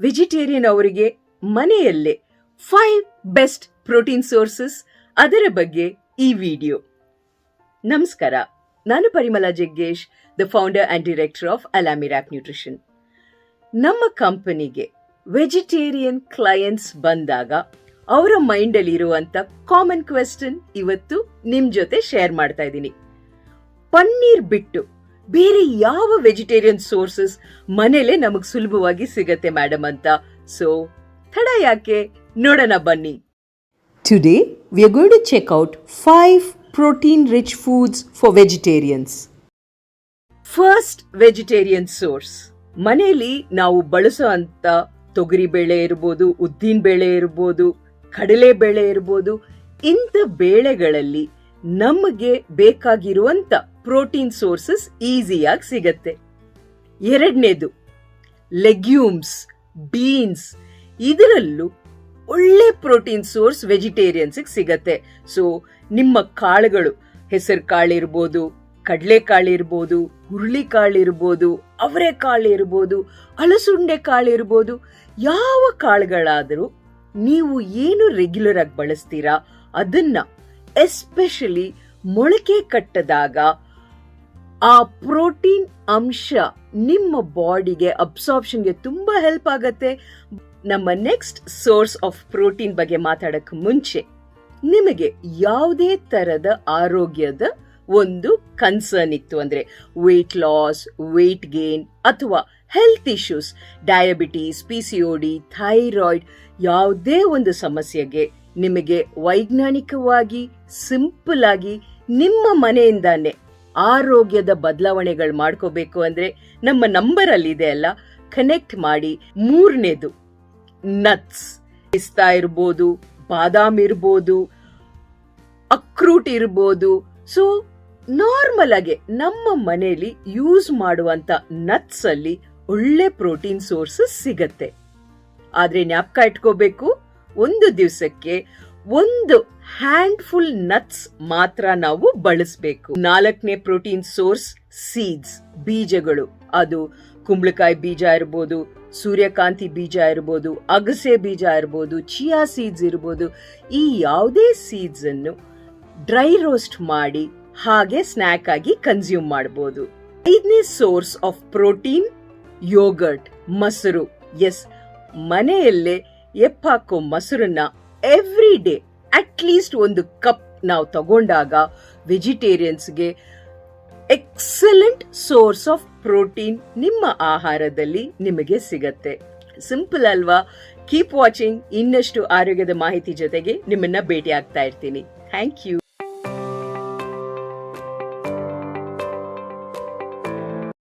Vegetarian ಅವರಿಗೆ ಮನೆಯಲ್ಲೇ five best protein sources ಅದರ ಬಗ್ಗೆ ಈ ವಿಡಿಯೋ. ನಮಸ್ಕಾರ, ನಾನು Parimala Jaggesh the founder and director of ಅಲಾಮಿರಾಕ್ nutrition ನಮ್ಮ ಕಂಪನಿಗೆ ವೆಜಿಟೇರಿಯನ್ ಕ್ಲಯಂಟ್ಸ್ ಬಂದಾಗ ಅವರ ಮೈಂಡಲ್ಲಿ ಇರುವಂತ ಕಾಮನ್ ಕ್ವೆಶ್ಚನ್ ಇವತ್ತು ನಿಮ್ ಜೊತೆ ಶೇರ್ ಮಾಡ್ತಾ ಇದ್ದೀನಿ. ಪನ್ನೀರ್ ಬಿಟ್ಟು ಬೇರೆ ಯಾವ ವೆಜಿಟೇರಿಯನ್ ಸೋರ್ಸಸ್ ಮನೇಲೆ ನಮಗ್ ಸುಲಭವಾಗಿ ಸಿಗತ್ತೆ ಮೇಡಮ್ ಅಂತ. ಸೊ ತಡ ಯಾಕೆ? ನೋಡೋಣ ಬನ್ನಿ. Today we are going to check out five protein rich foods for vegetarians first vegetarian source ಮನೆಯಲ್ಲಿ ನಾವು ಬಳಸೋ ಅಂತ ತೊಗರಿ ಬೇಳೆ ಇರ್ಬೋದು, ಉದ್ದಿನ ಬೇಳೆ ಇರ್ಬೋದು, ಕಡಲೆ ಬೇಳೆ ಇರ್ಬೋದು, ಇಂಥ ಬೇಳೆಗಳಲ್ಲಿ ನಮಗೆ ಬೇಕಾಗಿರುವಂತ ಪ್ರೋಟೀನ್ ಸೋರ್ಸಸ್ ಈಸಿಯಾಗಿ ಸಿಗತ್ತೆ. ಎರಡನೇದು ಲೆಗ್ಯೂಮ್ಸ್ ಬೀನ್ಸ್ ಇದರಲ್ಲೂ ಒಳ್ಳೆ ಪ್ರೋಟೀನ್ ಸೋರ್ಸ್ ವೆಜಿಟೇರಿಯನ್ಸ್ ಸಿಗತ್ತೆ. ಸೊ ನಿಮ್ಮ ಕಾಳುಗಳು, ಹೆಸರು ಕಾಳು ಇರ್ಬೋದು ಕಡಲೆಕಾಳು ಇರ್ಬೋದು ಹುರುಳಿಕಾಳು ಇರ್ಬೋದು ಅವರೆಕಾಳು ಇರ್ಬೋದು ಅಲಸುಂಡೆ ಕಾಳು ಇರ್ಬೋದು, ಯಾವ ಕಾಳುಗಳಾದರೂ ನೀವು ಏನು ರೆಗ್ಯುಲರ್ ಆಗಿ ಬಳಸ್ತೀರಾ, ಅದನ್ನ ಎಸ್ಪೆಷಲಿ ಮೊಳಕೆ ಕಟ್ಟದಾಗ ಆ ಪ್ರೋಟೀನ್ ಅಂಶ ನಿಮ್ಮ ಬಾಡಿಗೆ ಅಬ್ಸಾರ್ಪ್ಷನ್ಗೆ ತುಂಬ ಹೆಲ್ಪ್ ಆಗತ್ತೆ. ನಮ್ಮ ನೆಕ್ಸ್ಟ್ ಸೋರ್ಸ್ ಆಫ್ ಪ್ರೋಟೀನ್ ಬಗ್ಗೆ ಮಾತಾಡಕ್ ಮುಂಚೆ ನಿಮಗೆ ಯಾವುದೇ ತರದ ಆರೋಗ್ಯದ ಒಂದು ಕನ್ಸರ್ನ್ ಇತ್ತು ಅಂದ್ರೆ ವೆಯ್ಟ್ ಲಾಸ್ ವೆಯ್ಟ್ ಗೇನ್ ಅಥವಾ health issues diabetes P C D thyroid ಯಾವುದೇ ಒಂದು ಸಮಸ್ಯೆಗೆ ನಿಮಗೆ ವೈಜ್ಞಾನಿಕವಾಗಿ ಸಿಂಪಲ್ ಆಗಿ ನಿಮ್ಮ ಮನೆಯಿಂದಾನೆ ಆರೋಗ್ಯದ ಬದಲಾವಣೆಗಳು ಮಾಡ್ಕೋಬೇಕು ಅಂದ್ರೆ ನಮ್ಮ ನಂಬರ್ ಅಲ್ಲಿ. ಇದೆ ಅಲ್ಲ ಕನೆಕ್ಟ್ ಮಾಡಿ. ಮೂರನೇದು ನಟ್ಸ್ ಪಿಸ್ತಾ ಇರ್ಬೋದು, ಬಾದಾಮ್ ಇರ್ಬೋದು, ಅಕ್ರೂಟ್ ಇರ್ಬೋದು. ಸೊ ನಾರ್ಮಲ್ ಆಗಿ ನಮ್ಮ ಮನೆಯಲ್ಲಿ ಯೂಸ್ ಮಾಡುವಂತ ನಟ್ಸ್ ಅಲ್ಲಿ ಒಳ್ಳೆ ಪ್ರೋಟೀನ್ ಸೋರ್ಸಸ್ ಸಿಗತ್ತೆ. ಆದ್ರೆ ಜ್ಞಾಪಕ ಇಟ್ಕೋಬೇಕು, ಒಂದು ದಿವಸಕ್ಕೆ ಒಂದು ಹ್ಯಾಂಡ್ಫುಲ್ ನಟ್ಸ್ ಮಾತ್ರ ನಾವು ಬಳಸಬೇಕು. ನಾಲ್ಕನೇ ಪ್ರೋಟೀನ್ ಸೋರ್ಸ್ ಸೀಡ್ಸ್ ಬೀಜಗಳು. ಅದು ಕುಂಬಳಕಾಯಿ ಬೀಜ ಇರ್ಬೋದು, ಸೂರ್ಯಕಾಂತಿ ಬೀಜ ಇರ್ಬೋದು, ಅಗಸೆ ಬೀಜ ಇರ್ಬೋದು ಚಿಯಾ ಸೀಡ್ಸ್ ಇರ್ಬೋದು, ಈ ಯಾವುದೇ ಸೀಡ್ಸ್ ಅನ್ನು ಡ್ರೈ ರೋಸ್ಟ್ ಮಾಡಿ ಹಾಗೆ ಸ್ನ್ಯಾಕ್ ಆಗಿ ಕನ್ಸ್ಯೂಮ್ ಮಾಡಬಹುದು ಐದನೇ ಸೋರ್ಸ್ ಆಫ್ ಪ್ರೋಟೀನ್ ಯೋಗರ್ಟ್ ಮೊಸರು. ಎಸ್ ಮನೆಯಲ್ಲೇ ಎಪ್ಪಾಕೋ ಮೊಸರನ್ನ ಎವ್ರಿ ಡೇ ಅಟ್ ಲೀಸ್ಟ್ ಒಂದು ಕಪ್ ನಾವು ತಗೊಂಡಾಗ ವೆಜಿಟೇರಿಯನ್ಸ್ಗೆ ಎಕ್ಸಲೆಂಟ್ ಸೋರ್ಸ್ ಆಫ್ ಪ್ರೋಟೀನ್ ನಿಮ್ಮ ಆಹಾರದಲ್ಲಿ ನಿಮಗೆ ಸಿಗತ್ತೆ. ಸಿಂಪಲ್ ಅಲ್ವಾ? ಕೀಪ್ ವಾಚಿಂಗ್ ಇನ್ನಷ್ಟು ಆರೋಗ್ಯದ ಮಾಹಿತಿ ಜೊತೆಗೆ ನಿಮ್ಮನ್ನ ಭೇಟಿ ಆಗ್ತಾ ಇರ್ತೀನಿ. Thank you